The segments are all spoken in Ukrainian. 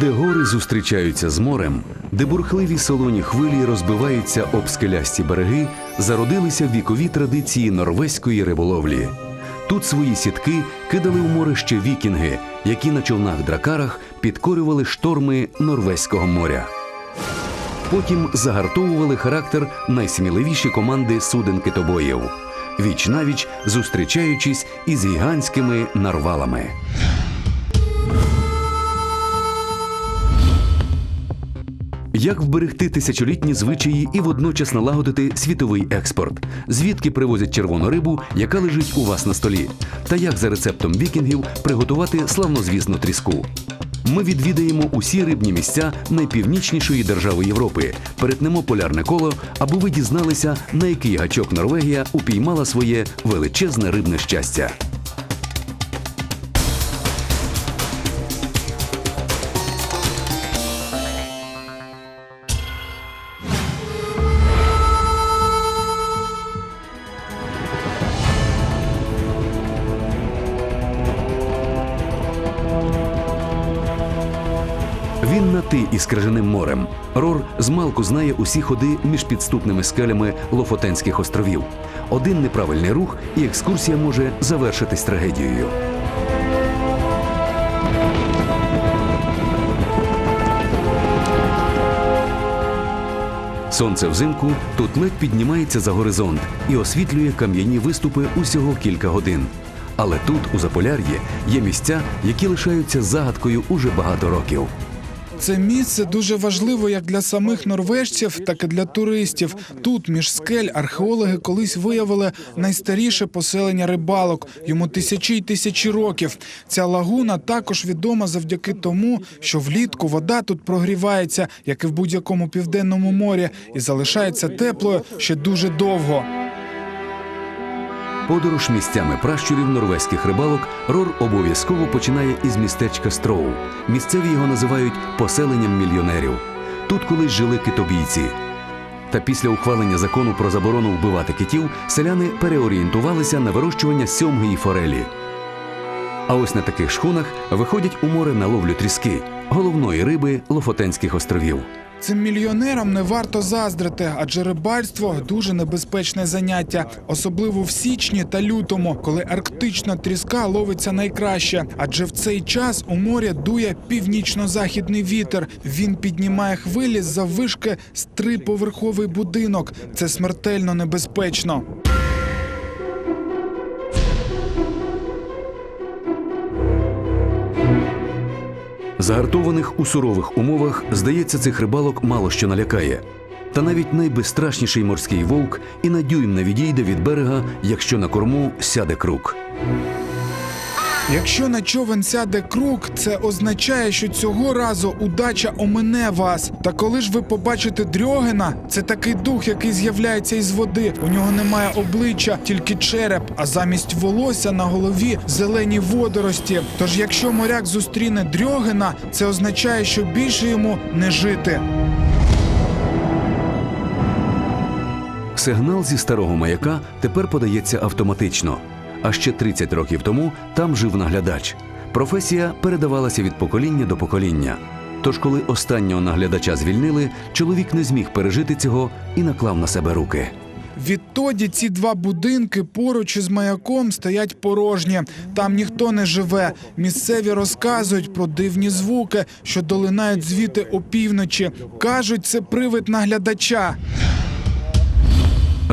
Де гори зустрічаються з морем, де бурхливі солоні хвилі розбиваються об скелясті береги, зародилися вікові традиції норвезької риболовлі. Тут свої сітки кидали у море ще вікінги, які на човнах-дракарах підкорювали шторми Норвезького моря. Потім загартовували характер найсміливіші команди суден китобоїв, віч навіч зустрічаючись із гігантськими нарвалами. Як вберегти тисячолітні звичаї і водночас налагодити світовий експорт? Звідки привозять червону рибу, яка лежить у вас на столі? Та як за рецептом вікінгів приготувати славнозвісну тріску? Ми відвідаємо усі рибні місця найпівнічнішої держави Європи, перетнемо полярне коло, аби ви дізналися, на який гачок Норвегія упіймала своє величезне рибне щастя. Із крижаним морем. Рор змалку знає усі ходи між підступними скелями Лофотенських островів. Один неправильний рух, і екскурсія може завершитись трагедією. Сонце взимку тут ледь піднімається за горизонт і освітлює кам'яні виступи усього кілька годин. Але тут, у Заполяр'ї, є місця, які лишаються загадкою уже багато років. Це місце дуже важливо як для самих норвежців, так і для туристів. Тут між скель археологи колись виявили найстаріше поселення рибалок. Йому тисячі й тисячі років. Ця лагуна також відома завдяки тому, що влітку вода тут прогрівається, як і в будь-якому південному морі, і залишається теплою ще дуже довго. Подорож місцями пращурів норвезьких рибалок Рор обов'язково починає із містечка Строу. Місцеві його називають поселенням мільйонерів. Тут колись жили китобійці. Та після ухвалення закону про заборону вбивати китів селяни переорієнтувалися на вирощування сьомги і форелі. А ось на таких шхунах виходять у море на ловлю тріски, головної риби Лофотенських островів. Цим мільйонерам не варто заздрити, адже рибальство дуже небезпечне заняття, особливо в січні та лютому, коли арктична тріска ловиться найкраще. Адже в цей час у морі дує північно-західний вітер. Він піднімає хвилі за вишки з триповерховий будинок. Це смертельно небезпечно. Загартованих у сурових умовах, здається, цих рибалок мало що налякає. Та навіть найбезстрашніший морський вовк і на дюйм не відійде від берега, якщо на корму сяде крук. Якщо на човен сяде круг, це означає, що цього разу удача омине вас. Та коли ж ви побачите дрьогена, це такий дух, який з'являється із води. У нього немає обличчя, тільки череп, а замість волосся на голові зелені водорості. Тож, якщо моряк зустріне дрьогена, це означає, що більше йому не жити. Сигнал зі старого маяка тепер подається автоматично. А ще 30 років тому там жив наглядач. Професія передавалася від покоління до покоління. Тож, коли останнього наглядача звільнили, чоловік не зміг пережити цього і наклав на себе руки. Відтоді ці два будинки поруч із маяком стоять порожні. Там ніхто не живе. Місцеві розказують про дивні звуки, що долинають звідти опівночі. кажуть, це привид наглядача.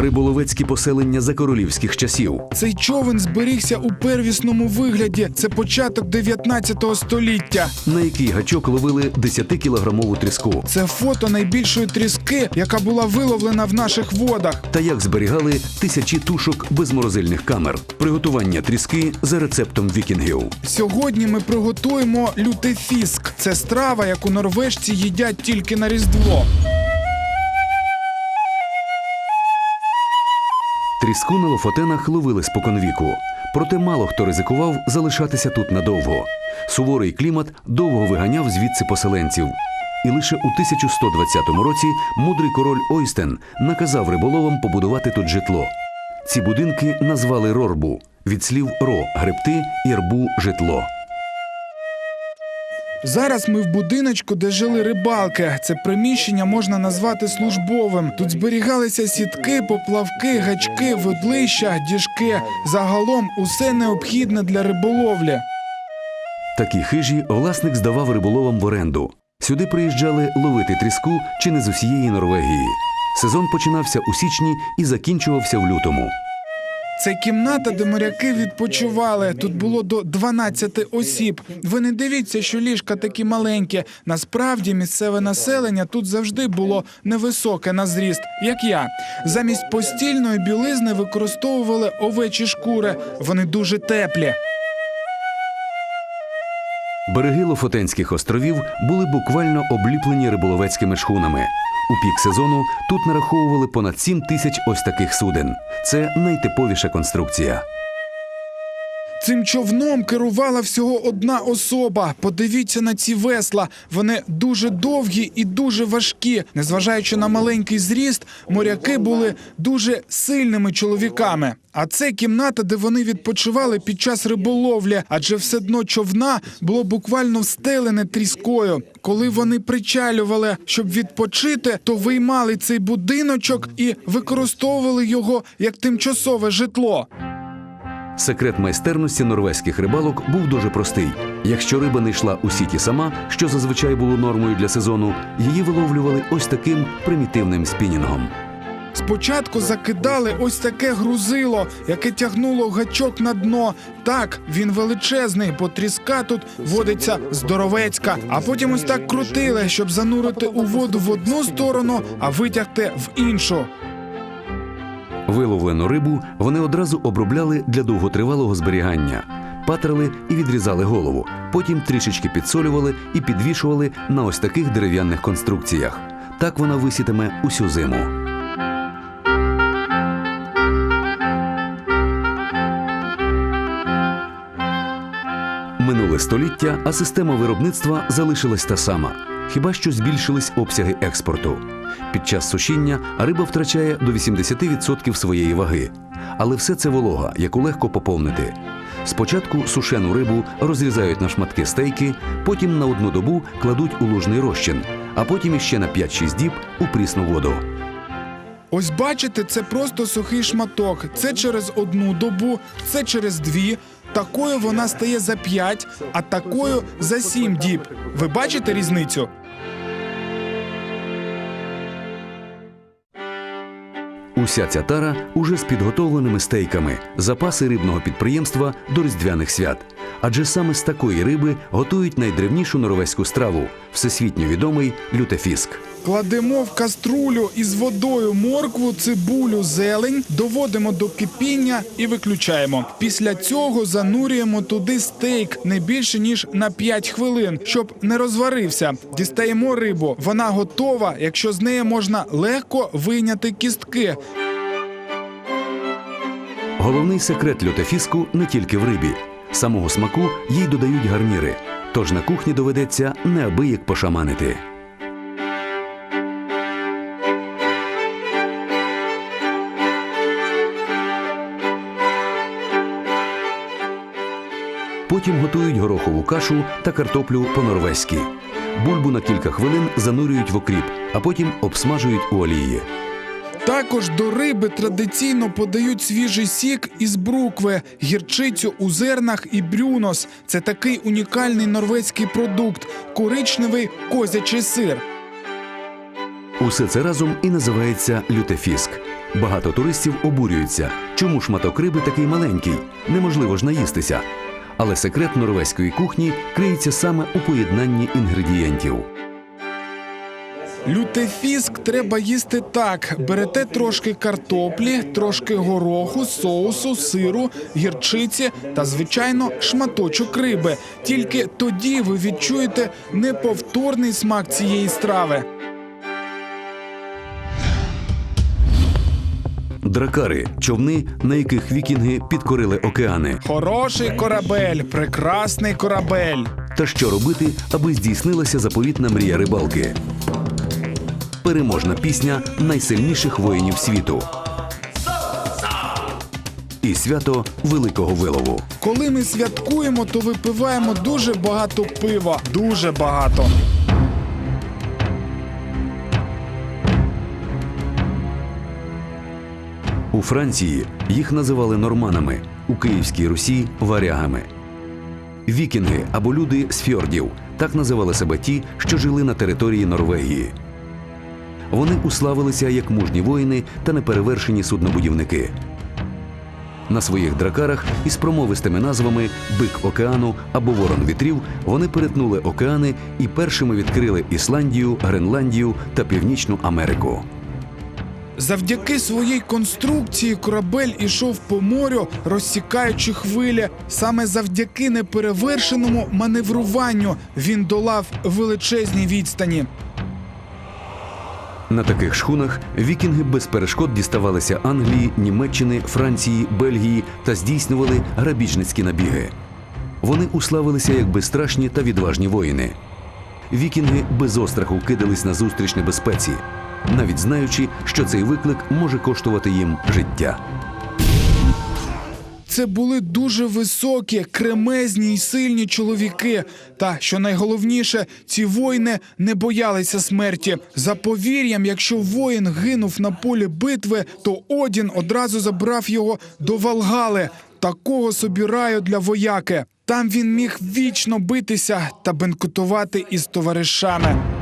Риболовецькі поселення за королівських часів. Цей човен зберігся у первісному вигляді. Це початок 19 століття. на який гачок ловили 10-кілограмову тріску, Це фото найбільшої тріски, яка була виловлена в наших водах. та як зберігали тисячі тушок без морозильних камер. Приготування тріски за рецептом вікінгів. Сьогодні ми приготуємо лютефіск. Це страва, яку норвежці їдять тільки на різдво. Тріску на лофотенах ловили споконвіку, проте мало хто ризикував залишатися тут надовго. Суворий клімат довго виганяв звідси поселенців. І лише у 1120 році мудрий король Ойстен наказав риболовам побудувати тут житло. Ці будинки назвали Рорбу від слів ро гребти і рбу житло. Зараз ми в будиночку, де жили рибалки. Це приміщення можна назвати службовим. Тут зберігалися сітки, поплавки, гачки, водлища, діжки. Загалом усе необхідне для риболовлі. Такі хижі власник здавав риболовам в оренду. Сюди приїжджали ловити тріску чи не з усієї Норвегії. Сезон починався у січні і закінчувався в лютому. Це кімната, де моряки відпочивали. Тут було до 12 осіб. Ви не дивіться, що ліжка такі маленькі. Насправді місцеве населення тут завжди було невисоке на зріст, як я. Замість постільної білизни використовували овечі шкури. Вони дуже теплі. Береги Лофотенських островів були буквально обліплені риболовецькими шхунами. У пік сезону тут нараховували понад 7 тисяч ось таких суден. Це найтиповіша конструкція. Цим човном керувала всього одна особа. Подивіться на ці весла. Вони дуже довгі і дуже важкі. Незважаючи на маленький зріст, моряки були дуже сильними чоловіками. А це кімната, де вони відпочивали під час риболовлі, адже все дно човна було буквально встелене тріскою. Коли вони причалювали, щоб відпочити, то виймали цей будиночок і використовували його як тимчасове житло. Секрет майстерності норвезьких рибалок був дуже простий. Якщо риба не йшла у сіті сама, що зазвичай було нормою для сезону, її виловлювали ось таким примітивним спінінгом. Спочатку закидали ось таке грузило, яке тягнуло гачок на дно. Так, він величезний, бо тріска тут водиться здоровецька. А потім ось так крутили, щоб занурити у воду в одну сторону, а витягти в іншу. Виловлену рибу вони одразу обробляли для довготривалого зберігання, патрили і відрізали голову. Потім трішечки підсолювали і підвішували на ось таких дерев'яних конструкціях. Так вона висітиме усю зиму. Минуле століття, а система виробництва залишилась та сама. Хіба що збільшились обсяги експорту. Під час сушіння риба втрачає до 80% своєї ваги. Але все це волога, яку легко поповнити. Спочатку сушену рибу розрізають на шматки стейки, потім на одну добу кладуть у лужний розчин, а потім іще на 5-6 діб у прісну воду. Ось бачите, це просто сухий шматок. Це через одну добу, це через дві. Такою вона стає за п'ять, а такою за сім діб. Ви бачите різницю? Уся ця тара уже з підготовленими стейками, запаси рибного підприємства до різдвяних свят. Адже саме з такої риби готують найдревнішу норвезьку страву всесвітньо відомий лютефіск. Кладемо в каструлю із водою моркву, цибулю, зелень, доводимо до кипіння і виключаємо. Після цього занурюємо туди стейк не більше ніж на 5 хвилин, щоб не розварився. Дістаємо рибу. Вона готова, якщо з неї можна легко вийняти кістки. Головний секрет лютефіску не тільки в рибі. Самого смаку їй додають гарніри. Тож на кухні доведеться неабияк пошаманити. Потім готують горохову кашу та картоплю по-норвезьки. Бульбу на кілька хвилин занурюють в окріп, а потім обсмажують у олії. Також до риби традиційно подають свіжий сік із брукви, гірчицю у зернах і брюнос. Це такий унікальний норвезький продукт коричневий козячий сир. Усе це разом і називається лютефіск. Багато туристів обурюються, чому шматок риби такий маленький, неможливо ж наїстися. Але секрет норвезької кухні криється саме у поєднанні інгредієнтів. Лютефіск треба їсти так: берете трошки картоплі, трошки гороху, соусу, сиру, гірчиці та, звичайно, шматочок риби. Тільки тоді ви відчуєте неповторний смак цієї страви. Дракари човни, на яких вікінги підкорили океани. Хороший корабель, прекрасний корабель. Та що робити, аби здійснилася заповітна мрія рибалки? Переможна пісня найсильніших воїнів світу. і свято великого вилову. Коли ми святкуємо, то випиваємо дуже багато пива. Дуже багато. У Франції їх називали норманами, у Київській Русі варягами. Вікінги або люди з фьордів так називали себе ті, що жили на території Норвегії. Вони уславилися як мужні воїни та неперевершені суднобудівники. На своїх дракарах із промовистими назвами Бик океану або Ворон вітрів вони перетнули океани і першими відкрили Ісландію, Гренландію та Північну Америку. Завдяки своїй конструкції корабель ішов по морю, розсікаючи хвилі. Саме завдяки неперевершеному маневруванню він долав величезні відстані. На таких шхунах вікінги без перешкод діставалися Англії, Німеччини, Франції, Бельгії та здійснювали грабіжницькі набіги. Вони уславилися як безстрашні та відважні воїни. Вікінги без остраху кидались на зустріч небезпеці, навіть знаючи, що цей виклик може коштувати їм життя. Це були дуже високі, кремезні й сильні чоловіки. Та що найголовніше, ці воїни не боялися смерті. За повір'ям, якщо воїн гинув на полі битви, то Одін одразу забрав його до Валгали, такого собі раю для вояки. Там він міг вічно битися та бенкотувати із товаришами.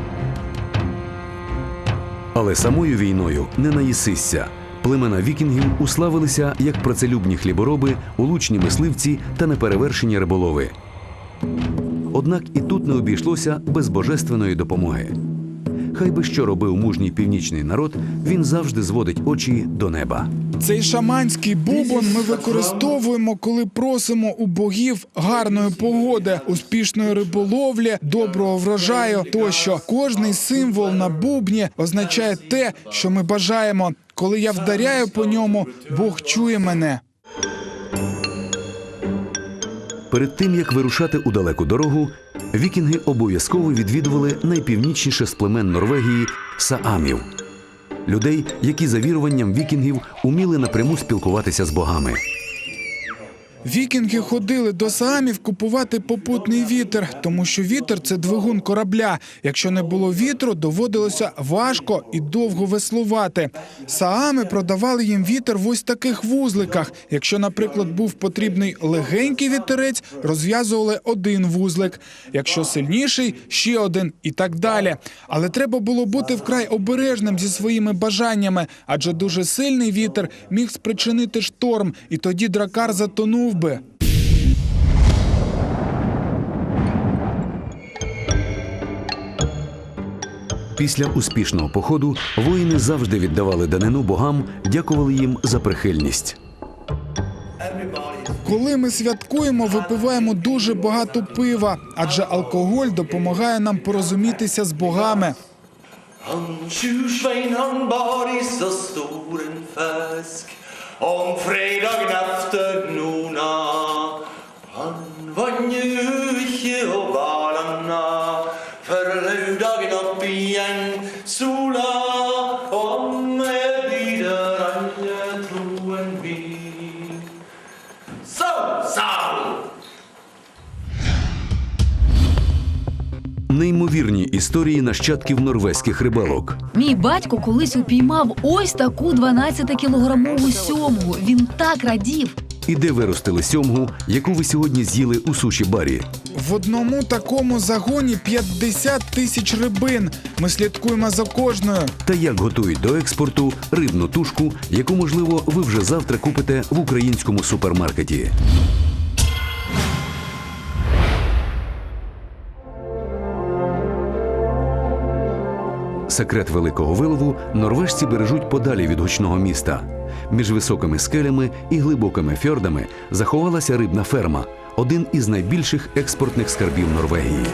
Але самою війною не наїсися. Племена вікінгів уславилися як працелюбні хлібороби, улучні мисливці та неперевершені риболови. Однак і тут не обійшлося без божественної допомоги. Хай би що робив мужній північний народ, він завжди зводить очі до неба. Цей шаманський бубон ми використовуємо, коли просимо у богів гарної погоди, успішної риболовлі, доброго врожаю тощо. Кожний символ на бубні означає те, що ми бажаємо. Коли я вдаряю по ньому, Бог чує мене. Перед тим як вирушати у далеку дорогу, вікінги обов'язково відвідували найпівнічніше з племен Норвегії саамів людей, які за віруванням вікінгів уміли напряму спілкуватися з богами. Вікінги ходили до Саамів купувати попутний вітер, тому що вітер це двигун корабля. Якщо не було вітру, доводилося важко і довго веслувати. Саами продавали їм вітер в ось таких вузликах. Якщо, наприклад, був потрібний легенький вітерець, розв'язували один вузлик. Якщо сильніший ще один і так далі. Але треба було бути вкрай обережним зі своїми бажаннями, адже дуже сильний вітер міг спричинити шторм, і тоді дракар затонув би. Після успішного походу воїни завжди віддавали данину богам, дякували їм за прихильність. Коли ми святкуємо, випиваємо дуже багато пива, адже алкоголь допомагає нам порозумітися з богами. Han tjursvein han bar i om fredagen efter nona. Неймовірні історії нащадків норвезьких рибалок. Мій батько колись упіймав ось таку 12-кілограмову сьомгу. Він так радів. І де виростили сьомгу, яку ви сьогодні з'їли у суші барі. В одному такому загоні 50 тисяч рибин. Ми слідкуємо за кожною. Та як готують до експорту рибну тушку, яку, можливо, ви вже завтра купите в українському супермаркеті. Секрет великого вилову норвежці бережуть подалі від гучного міста. Між високими скелями і глибокими фьордами заховалася рибна ферма, один із найбільших експортних скарбів Норвегії.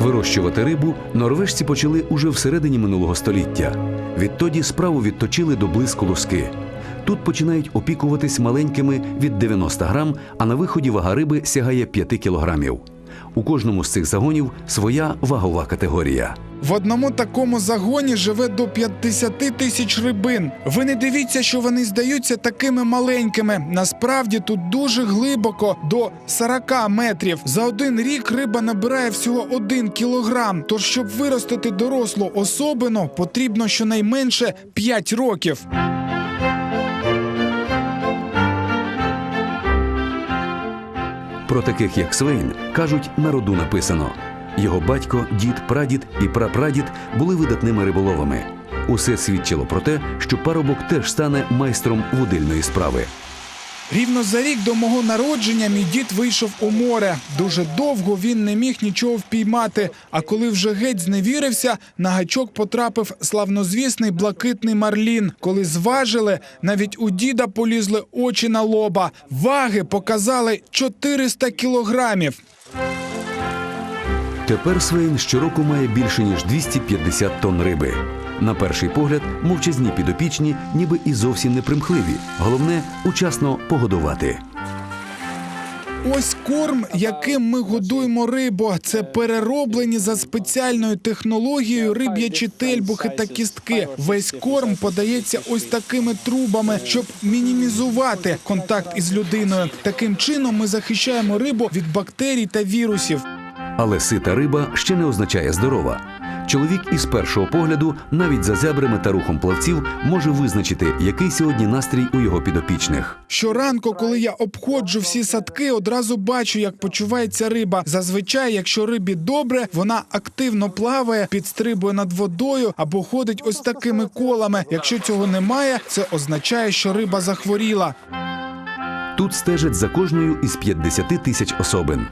Вирощувати рибу норвежці почали уже всередині минулого століття. Відтоді справу відточили до блиску луски. Тут починають опікуватись маленькими від 90 грам, а на виході вага риби сягає 5 кілограмів. У кожному з цих загонів своя вагова категорія. В одному такому загоні живе до 50 тисяч рибин. Ви не дивіться, що вони здаються такими маленькими. Насправді тут дуже глибоко до 40 метрів. За один рік риба набирає всього один кілограм. Тож, щоб виростити дорослу особину, потрібно щонайменше 5 років. Про таких, як Свейн, кажуть, на роду написано. Його батько, дід, прадід і прапрадід були видатними риболовами. Усе свідчило про те, що парубок теж стане майстром водильної справи. Рівно за рік до мого народження мій дід вийшов у море. Дуже довго він не міг нічого впіймати. А коли вже геть зневірився, на гачок потрапив славнозвісний блакитний марлін. Коли зважили, навіть у діда полізли очі на лоба. Ваги показали 400 кілограмів. Тепер Свейн щороку має більше ніж 250 тонн риби. На перший погляд, мовчазні підопічні, ніби і зовсім не примхливі. Головне учасно погодувати. Ось корм, яким ми годуємо рибу. Це перероблені за спеціальною технологією риб'ячі тельбухи та кістки. Весь корм подається ось такими трубами, щоб мінімізувати контакт із людиною. Таким чином ми захищаємо рибу від бактерій та вірусів. Але сита риба ще не означає здорова. Чоловік із першого погляду, навіть за зебрами та рухом плавців, може визначити, який сьогодні настрій у його підопічних. Щоранку, коли я обходжу всі садки, одразу бачу, як почувається риба. Зазвичай, якщо рибі добре, вона активно плаває, підстрибує над водою або ходить ось такими колами. Якщо цього немає, це означає, що риба захворіла. Тут стежать за кожною із 50 тисяч особин.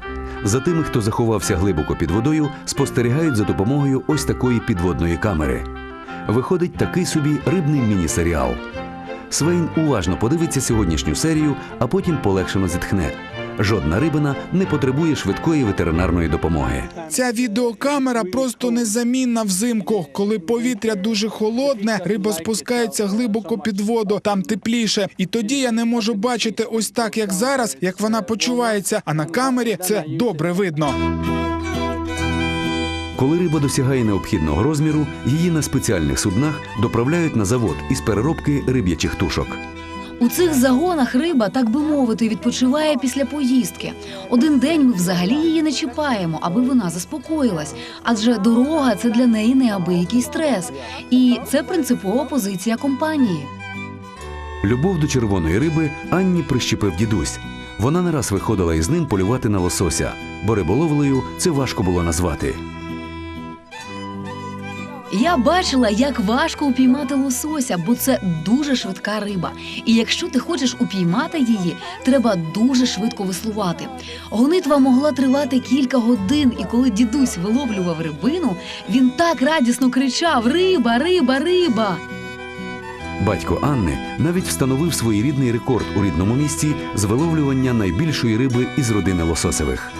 За тими, хто заховався глибоко під водою, спостерігають за допомогою ось такої підводної камери. Виходить такий собі рибний міні-серіал. Свейн уважно подивиться сьогоднішню серію, а потім полегшено зітхне. Жодна рибина не потребує швидкої ветеринарної допомоги. Ця відеокамера просто незамінна взимку. Коли повітря дуже холодне, риба спускається глибоко під воду, там тепліше. І тоді я не можу бачити ось так, як зараз, як вона почувається. А на камері це добре видно. Коли риба досягає необхідного розміру, її на спеціальних суднах доправляють на завод із переробки риб'ячих тушок. У цих загонах риба, так би мовити, відпочиває після поїздки. Один день ми взагалі її не чіпаємо, аби вона заспокоїлась. Адже дорога це для неї неабиякий стрес. І це принципова позиція компанії. Любов до червоної риби Анні прищепив дідусь. Вона не раз виходила із ним полювати на лосося, бо риболовлею це важко було назвати. Я бачила, як важко упіймати лосося, бо це дуже швидка риба. І якщо ти хочеш упіймати її, треба дуже швидко веслувати. Гонитва могла тривати кілька годин, і коли дідусь виловлював рибину, він так радісно кричав: Риба, риба, риба! Батько Анни навіть встановив своєрідний рекорд у рідному місті з виловлювання найбільшої риби із родини лососевих.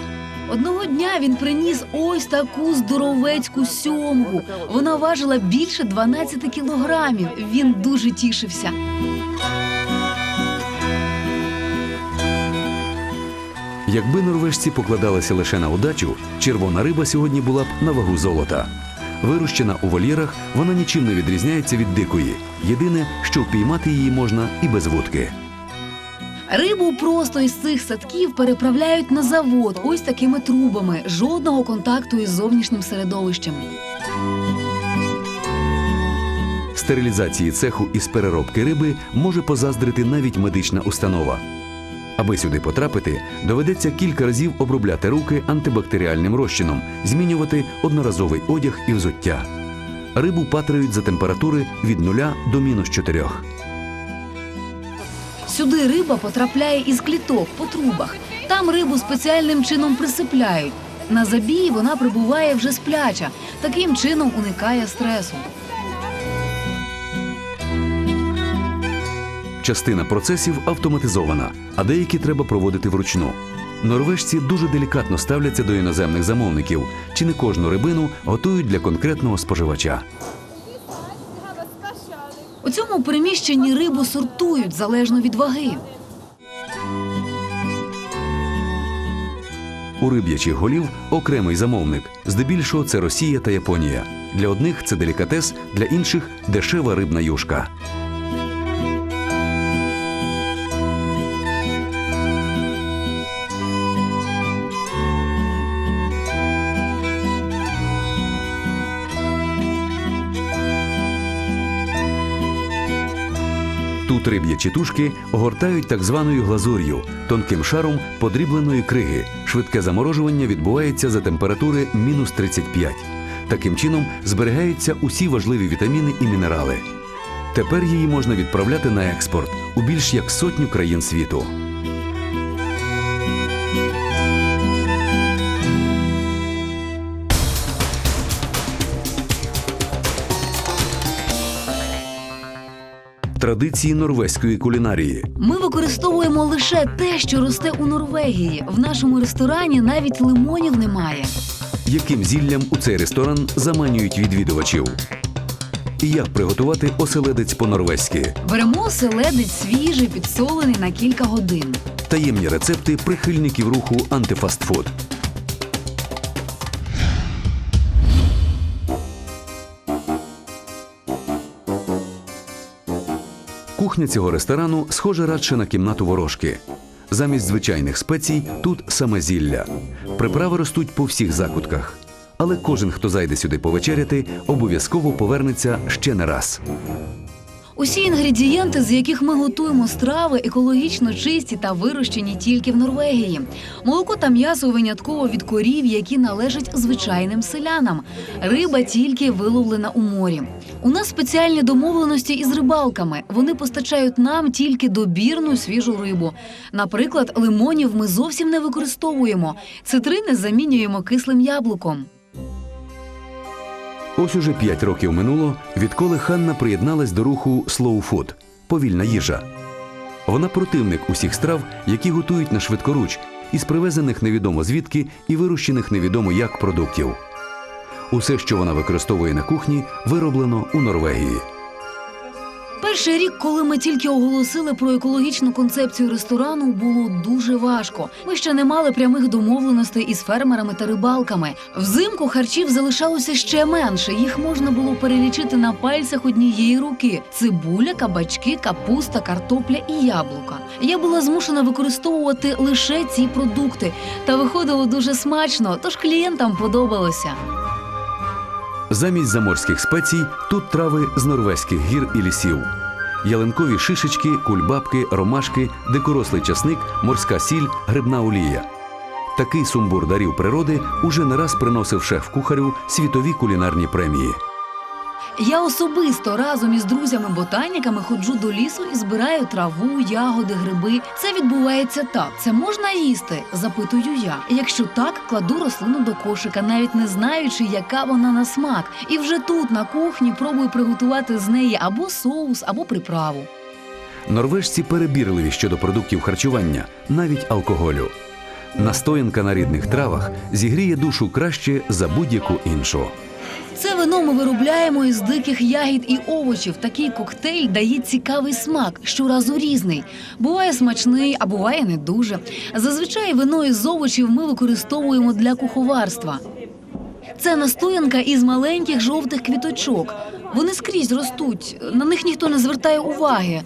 Одного дня він приніс ось таку здоровецьку сьомгу. Вона важила більше 12 кілограмів. Він дуже тішився. Якби норвежці покладалися лише на удачу, червона риба сьогодні була б на вагу золота. Вирощена у вольєрах, вона нічим не відрізняється від дикої. Єдине, що впіймати її можна і без вудки. Рибу просто із цих садків переправляють на завод ось такими трубами. Жодного контакту із зовнішнім середовищем. Стерилізації цеху із переробки риби може позаздрити навіть медична установа. Аби сюди потрапити, доведеться кілька разів обробляти руки антибактеріальним розчином, змінювати одноразовий одяг і взуття. Рибу патрають за температури від 0 до мінус 4. Сюди риба потрапляє із кліток по трубах. Там рибу спеціальним чином присипляють. На забій вона прибуває вже спляча. Таким чином уникає стресу. Частина процесів автоматизована, а деякі треба проводити вручну. Норвежці дуже делікатно ставляться до іноземних замовників, чи не кожну рибину готують для конкретного споживача. У цьому приміщенні рибу сортують залежно від ваги. У риб'ячих голів окремий замовник. Здебільшого це Росія та Японія. Для одних це делікатес, для інших дешева рибна юшка. Тут риб'ячі тушки огортають так званою глазур'ю, тонким шаром подрібленої криги. Швидке заморожування відбувається за температури мінус 35. Таким чином зберігаються усі важливі вітаміни і мінерали. Тепер її можна відправляти на експорт у більш як сотню країн світу. Традиції норвезької кулінарії. Ми використовуємо лише те, що росте у Норвегії. В нашому ресторані навіть лимонів немає. яким зіллям у цей ресторан заманюють відвідувачів. І як приготувати оселедець по-норвезьки. Беремо оселедець свіжий, підсолений на кілька годин. Таємні рецепти прихильників руху антифастфуд. Кухня цього ресторану схожа радше на кімнату ворожки. Замість звичайних спецій тут саме зілля. Приправи ростуть по всіх закутках. Але кожен, хто зайде сюди повечеряти, обов'язково повернеться ще не раз. Усі інгредієнти, з яких ми готуємо страви, екологічно чисті та вирощені тільки в Норвегії. Молоко та м'ясо винятково від корів, які належать звичайним селянам. Риба тільки виловлена у морі. У нас спеціальні домовленості із рибалками. Вони постачають нам тільки добірну свіжу рибу. Наприклад, лимонів ми зовсім не використовуємо. Цитрини замінюємо кислим яблуком. Ось уже п'ять років минуло, відколи Ханна приєдналась до руху Slow Food – повільна їжа. Вона противник усіх страв, які готують на швидкоруч, із привезених невідомо звідки і вирощених невідомо як продуктів. Усе, що вона використовує на кухні, вироблено у Норвегії. Перший рік, коли ми тільки оголосили про екологічну концепцію ресторану, було дуже важко. Ми ще не мали прямих домовленостей із фермерами та рибалками. Взимку харчів залишалося ще менше. Їх можна було перелічити на пальцях однієї руки: цибуля, кабачки, капуста, картопля і яблука. Я була змушена використовувати лише ці продукти, та виходило дуже смачно, тож клієнтам подобалося. Замість заморських спецій тут трави з норвезьких гір і лісів. Ялинкові шишечки, кульбабки, ромашки, дикорослий часник, морська сіль, грибна олія. Такий сумбур дарів природи уже не раз приносив шеф-кухарю світові кулінарні премії. Я особисто разом із друзями-ботаніками ходжу до лісу і збираю траву, ягоди, гриби. Це відбувається так. Це можна їсти? запитую я. Якщо так, кладу рослину до кошика, навіть не знаючи, яка вона на смак. І вже тут, на кухні, пробую приготувати з неї або соус, або приправу. Норвежці перебірливі щодо продуктів харчування, навіть алкоголю. Настоянка на рідних травах зігріє душу краще за будь-яку іншу. Це вино ми виробляємо із диких ягід і овочів. Такий коктейль дає цікавий смак, щоразу різний. Буває смачний, а буває не дуже. Зазвичай вино із овочів ми використовуємо для куховарства. Це настоянка із маленьких жовтих квіточок. Вони скрізь ростуть, на них ніхто не звертає уваги.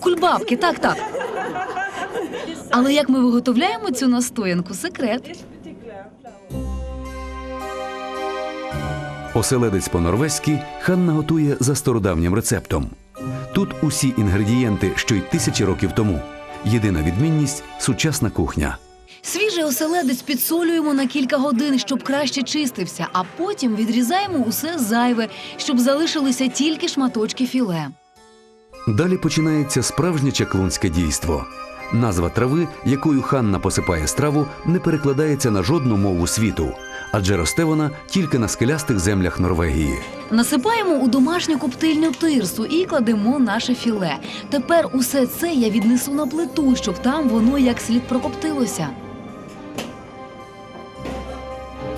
Кульбабки, так, так. Але як ми виготовляємо цю настоянку, секрет. Оселедець по-норвезьки Ханна готує за стародавнім рецептом. Тут усі інгредієнти, що й тисячі років тому. Єдина відмінність сучасна кухня. Свіжий оселедець підсолюємо на кілька годин, щоб краще чистився, а потім відрізаємо усе зайве, щоб залишилися тільки шматочки філе. Далі починається справжнє чаклунське дійство. Назва трави, якою Ханна посипає страву, не перекладається на жодну мову світу, адже росте вона тільки на скелястих землях Норвегії. Насипаємо у домашню коптильню тирсу і кладемо наше філе. Тепер усе це я віднесу на плиту, щоб там воно як слід прокоптилося.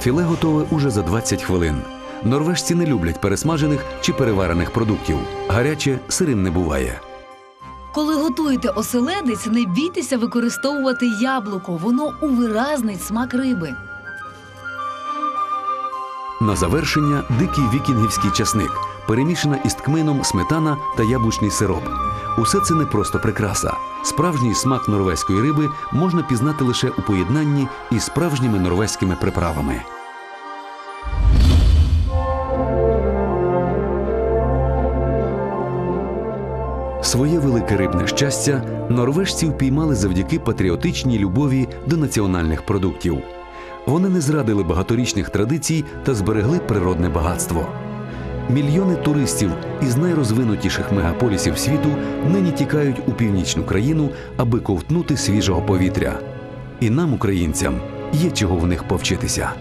Філе готове уже за 20 хвилин. Норвежці не люблять пересмажених чи переварених продуктів. Гаряче сирим не буває. Коли готуєте оселедець, не бійтеся використовувати яблуко, воно увиразнить смак риби. На завершення дикий вікінгівський часник, перемішана із ткмином сметана та яблучний сироп. Усе це не просто прикраса. Справжній смак норвезької риби можна пізнати лише у поєднанні із справжніми норвезькими приправами. Своє велике рибне щастя норвежці впіймали завдяки патріотичній любові до національних продуктів. Вони не зрадили багаторічних традицій та зберегли природне багатство. Мільйони туристів із найрозвинутіших мегаполісів світу нині тікають у північну країну, аби ковтнути свіжого повітря. І нам, українцям, є чого в них повчитися.